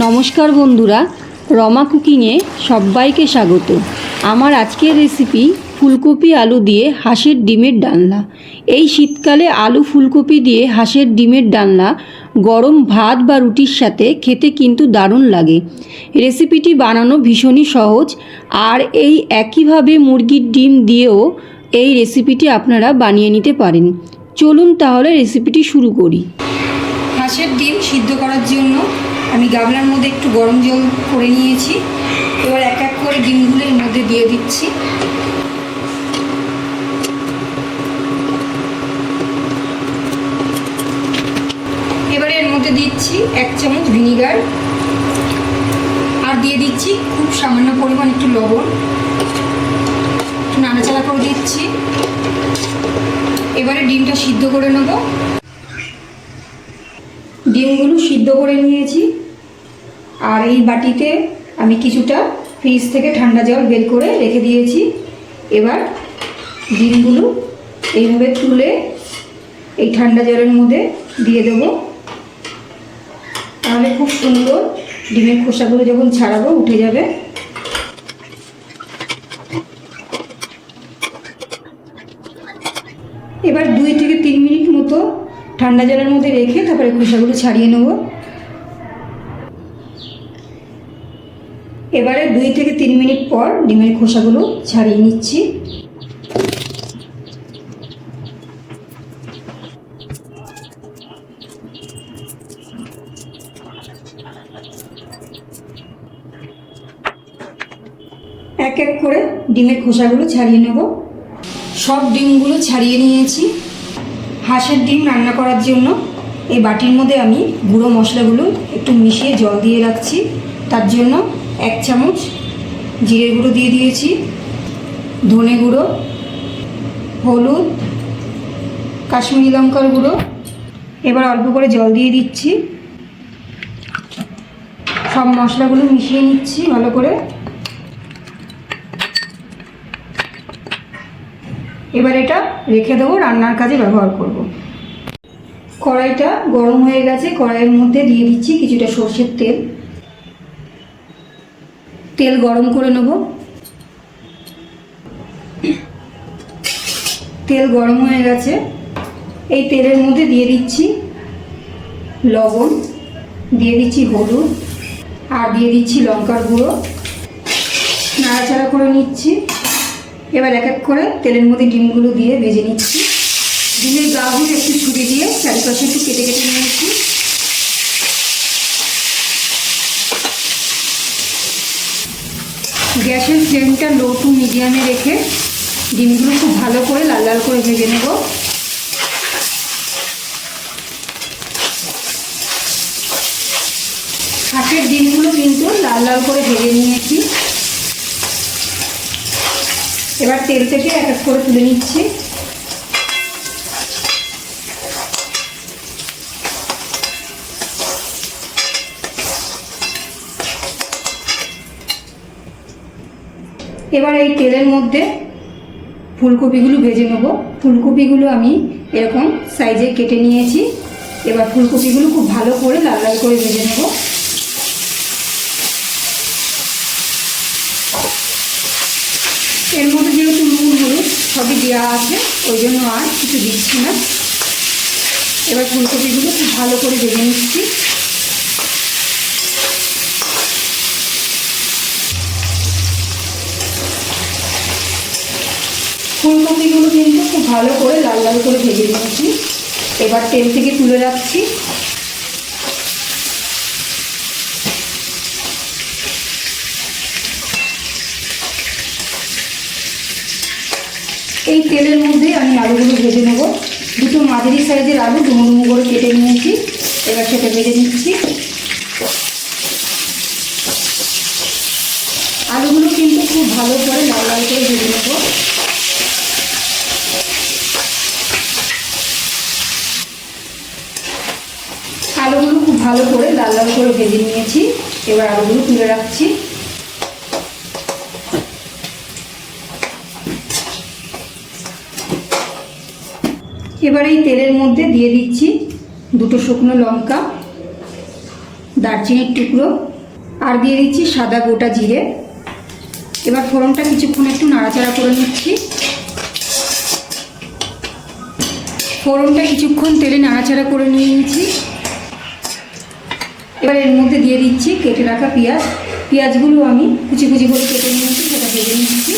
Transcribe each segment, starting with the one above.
নমস্কার বন্ধুরা, রমা কুকিংয়ে সবাইকে স্বাগত। আমার আজকের রেসিপি ফুলকপি আলু দিয়ে হাঁসের ডিমের ডালনা। এই শীতকালে আলু ফুলকপি দিয়ে হাঁসের ডিমের ডালনা গরম ভাত বা রুটির সাথে খেতে কিন্তু দারুণ লাগে। রেসিপিটি বানানো ভীষণই সহজ, আর এই একইভাবে মুরগির ডিম দিয়েও এই রেসিপিটি আপনারা বানিয়ে নিতে পারেন। চলুন তাহলে রেসিপিটি শুরু করি। হাঁসের ডিম সিদ্ধ করার জন্য আমি গামলার মধ্যে একটু গরম জল করে নিয়েছি। এবার এক এক করে ডিমগুলো এর মধ্যে দিয়ে দিচ্ছি। এবারে এর মধ্যে দিচ্ছি এক চামচ ভিনিগার। আর দিয়ে দিচ্ছি খুব সামান্য পরিমাণ একটু লবণ। একটু নাড়াচাড়া করে দিচ্ছি। এবারে ডিমটা সিদ্ধ করে নেব। ডিমগুলো সিদ্ধ করে নিয়েছি। আর এই বাটিতে আমি কিছুটা ফ্রিজ থেকে ঠান্ডা জল বের করে রেখে দিয়েছি। এবার ডিমগুলো এইভাবে তুলে এই ঠান্ডা জলের মধ্যে দিয়ে দেবো। তাহলে খুব সুন্দর ডিমের খোসাগুলো যখন ছাড়াবো, উঠে যাবে। এবার দুই থেকে তিন মিনিট মতো ঠান্ডা জলের মধ্যে রেখে তারপরে খোসাগুলো ছাড়িয়ে নেব। এবারে দুই থেকে তিন মিনিট পর ডিমের খোসাগুলো ছাড়িয়ে নিচ্ছি। এক এক করে ডিমের খোসাগুলো ছাড়িয়ে নেব। সব ডিমগুলো ছাড়িয়ে নিয়েছি। হাঁসের ডিম রান্না করার জন্য এই বাটির মধ্যে আমি গুঁড়ো মশলাগুলো একটু মিশিয়ে জল দিয়ে রাখছি। তার জন্য এক চামচ জিরে গুঁড়ো দিয়ে দিয়েছি, ধনে গুঁড়ো, হলুদ, কাশ্মীরি লঙ্কার গুঁড়ো। এবার অল্প করে জল দিয়ে দিচ্ছি। সব মশলাগুলো মিশিয়ে নিচ্ছি ভালো করে। এবার এটা রেখে দেবো, রান্নার কাজে ব্যবহার করব। কড়াইটা গরম হয়ে গেছে, কড়াইয়ের মধ্যে দিয়ে দিচ্ছি কিছুটা সর্ষের তেল। তেল গরম করে নেব। তেল গরম হয়ে গেছে। এই তেলের মধ্যে দিয়ে দিচ্ছি লবণ, দিয়ে দিচ্ছি হলুদ আর দিয়ে দিচ্ছি লঙ্কার গুঁড়ো। নাড়াচাড়া করে নিচ্ছি। এবার এক এক করে তেলের মধ্যে ডিমগুলো দিয়ে ভেজে নিচ্ছি। ডিমের গাগুলো একটু ছুটি দিয়ে চারিপাশে একটু কেটে কেটে নিয়েছি। গ্যাসের ফ্লেমটা লো টু মিডিয়ামে রেখে ডিমগুলো খুব ভালো করে লাল লাল করে ভেজে নেব। হাঁসের ডিমগুলো কিন্তু লাল লাল করে ভেজে নিয়েছি। এবার তেল থেকে এক এক করে তুলে নিচ্ছি। এবার এই তেলের মধ্যে ফুলকপিগুলো ভেজে নেব। ফুলকপিগুলো আমি এরকম সাইজে কেটে নিয়েছি। এবার ফুলকপিগুলো খুব ভালো করে লাল লাল করে ভেজে নেব। এর মধ্যে যেহেতু নুন, হলুদ সবই দেওয়া আছে, ওই জন্য আর কিছু দিচ্ছি না। এবার ফুলকপিগুলো খুব ভালো করে ভেজে নিচ্ছি। ফুলকপিগুলো কিন্তু খুব ভালো করে লাল লাল করে ভেজে নিয়েছি এবার তেল থেকে তুলে রাখছি। এই তেলের মধ্যে আমি আলুগুলো ভেজে নেব। দুটো মাঝারি সাইজের আলু ডুমো ডুমো করে কেটে নিয়েছি। এবার সেটা ভেজে নিচ্ছি। আলুগুলো কিন্তু খুব ভালো করে লাল লাল করে ভেজে নেব। আলুগুলো খুব ভালো করে লাল লাল করে ভেজে নিয়েছি। এবার আলুগুলো তুলে রাখছি। এবার এই তেলের মধ্যে দিয়ে দিচ্ছি দুটো শুকনো লঙ্কা, দারচিনির টুকরো, আর দিয়ে দিচ্ছি সাদা গোটা জিরে। এবার ফোড়নটা কিছুক্ষণ একটু নাড়াচাড়া করে নিচ্ছি। ফোড়নটা কিছুক্ষণ তেলে নাড়াচাড়া করে নিয়ে নিয়েছি এবার এর মধ্যে দিয়ে দিচ্ছি, কেটে রাখা পেঁয়াজ। পেঁয়াজগুলো আমি কুচি কুচি করে কেটে নিয়েছি সেটা ভেজে নিচ্ছি।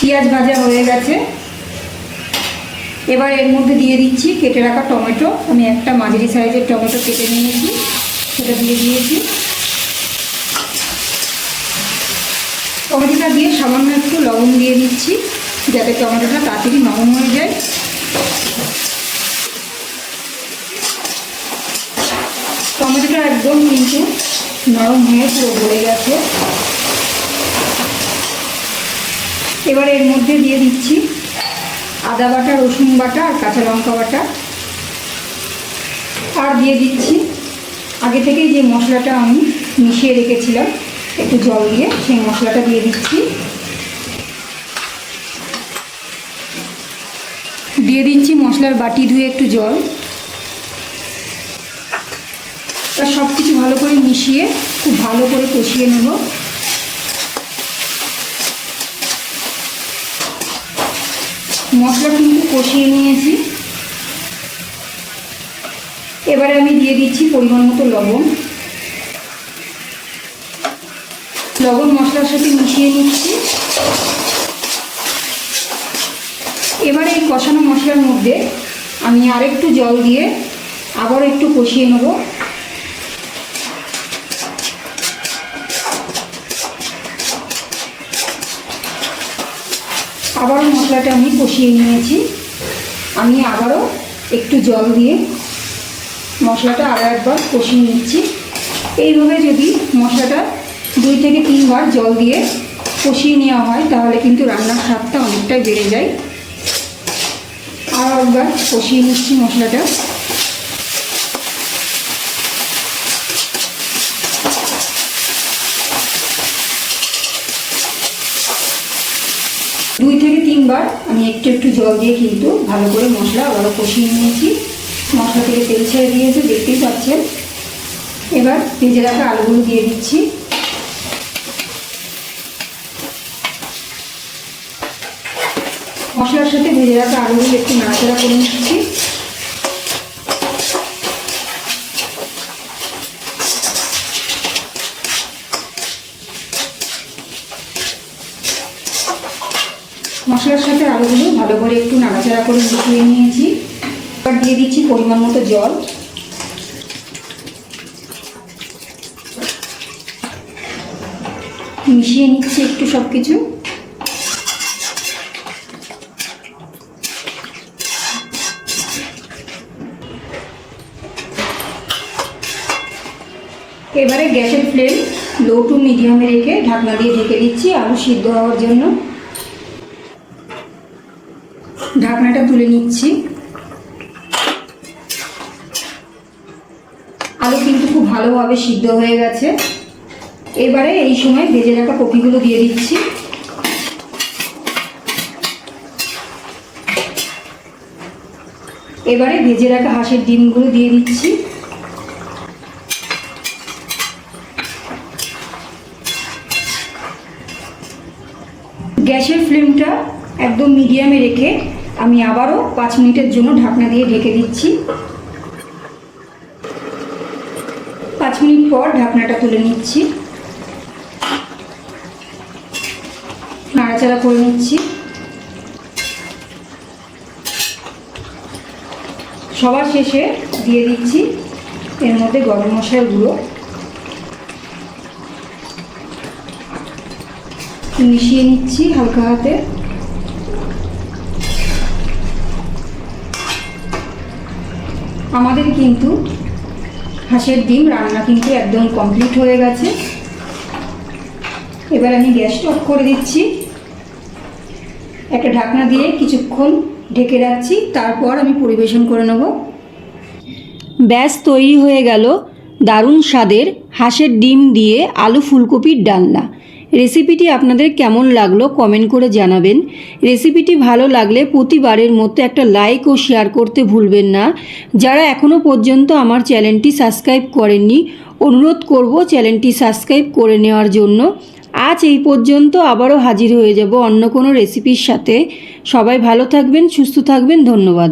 পেঁয়াজ ভাজা হয়ে গেছে। এবার এর মধ্যে দিয়ে দিচ্ছি, কেটে রাখা টমেটো। আমি একটা মাঝারি সাইজের টমেটো কেটে নিয়েছি, সেটা দিয়ে দিয়েছি। টমেটোটা দিয়ে সামান্য একটু লবণ দিয়ে দিচ্ছি, যাতে টমেটোটা তাড়াতাড়ি নরম হয়ে যায়। টমেটোটা একদম কিন্তু নরম হয়ে পুরো গলে গেছে। এবার এর মধ্যে দিয়ে দিচ্ছি আদা বাটা, রসুন বাটা আর কাঁচা লঙ্কা বাটা। আর দিয়ে দিচ্ছি, আগে থেকেই যে মশলাটা আমি মিশিয়ে রেখেছিলাম একটু জল দিয়ে সেই মশলাটা দিয়ে দিচ্ছি। দিয়ে দিচ্ছি মশলার বাটি ধুয়ে একটু জল। তা সব কিছু ভালো করে মিশিয়ে খুব ভালো করে কষিয়ে নেব। মশলা কিন্তু কষিয়ে নিয়েছি। এবারে আমি দিয়ে দিচ্ছি পরিমাণ মতো লবণ লবণ মশলার সাথে মিশিয়ে নিচ্ছি। এবারে এই কষানো মশলার মধ্যে আমি আরেকটু জল দিয়ে আবার একটু কষিয়ে নেব। আবারও মশলাটা আমি কষিয়ে নিয়েছি। আমি আবারও একটু জল দিয়ে মশলাটা আরও একবার কষিয়ে নিচ্ছি। এইভাবে যদি মশলাটা দুই থেকে তিনবার জল দিয়ে কষিয়ে নেওয়া হয়, তাহলে কিন্তু রান্নার স্বাদটা অনেকটাই বেড়ে যায়। আর একবার কষিয়ে নিচ্ছি মশলাটা। দুই থেকে তিনবার আমি একটু একটু জল দিয়ে কিন্তু ভালো করে মশলা আবারও কষিয়ে নিয়েছি। মশলা থেকে তেল ছেড়ে দিয়েছে, দেখতেই পাচ্ছেন। এবার ভেজে রাখা আলুগুলো দিয়ে দিচ্ছি। মশলার সাথে ভেজে রাখা আলুগুলো একটু নাড়াচাড়া করে নিচ্ছি। মশলার সাথে আলুগুলো ভালো করে একটু নাড়াচাড়া করে মিশিয়ে নিয়েছি। এবার দিয়ে দিচ্ছি পরিমাণ মতো জল। মিশিয়ে নিচ্ছি একটু সব কিছু এবারে গ্যাসের ফ্লেম লো টু মিডিয়ামে রেখে ঢাকনা দিয়ে ঢেকে দিচ্ছি আলু সিদ্ধ হওয়ার জন্য। ঢাকনাটা তুলে নিচ্ছি। আলু কিন্তু খুব ভালোভাবে সিদ্ধ হয়ে গেছে। এবারে এই সময় ভেজে রাখা কপিগুলো দিয়ে দিচ্ছি। এবারে ভেজে রাখা হাঁসের ডিমগুলো দিয়ে দিচ্ছি গ্যাসের ফ্লেমটা একদম মিডিয়ামে রেখে আমি আবারও পাঁচ মিনিটের জন্য ঢাকনা দিয়ে ঢেকে দিচ্ছি। পাঁচ মিনিট পর ঢাকনাটা তুলে নিচ্ছি। নাড়াচাড়া করে নিচ্ছি। সবার শেষে দিয়ে দিচ্ছি এর মধ্যে গরম মশলার গুঁড়ো। মিশিয়ে নিচ্ছি হালকা হাতে। আমাদের কিন্তু হাঁসের ডিম রান্না কিন্তু একদম কমপ্লিট হয়ে গেছে। এবার আমি গ্যাসটা অফ করে দিচ্ছি। একটা ঢাকনা দিয়ে কিছুক্ষণ ঢেকে রাখছি, তারপর আমি পরিবেশন করে নেব। ব্যাস, তৈরি হয়ে গেল দারুণ স্বাদের হাঁসের ডিম দিয়ে আলু ফুলকপির ডালনা। রেসিপিটি আপনাদের কেমন লাগল কমেন্ট করে জানাবেন। রেসিপিটি ভালো লাগলে প্রতিবারের মতো একটা লাইক ও শেয়ার করতে ভুলবেন না। যারা এখনও পর্যন্ত আমার চ্যানেলটি সাবস্ক্রাইব করেননি, অনুরোধ করব চ্যানেলটি সাবস্ক্রাইব করে নেওয়ার জন্য। আজ এই পর্যন্ত আবারও হাজির হয়ে যাব অন্য কোনো রেসিপির সাথে। সবাই ভালো থাকবেন, সুস্থ থাকবেন, ধন্যবাদ।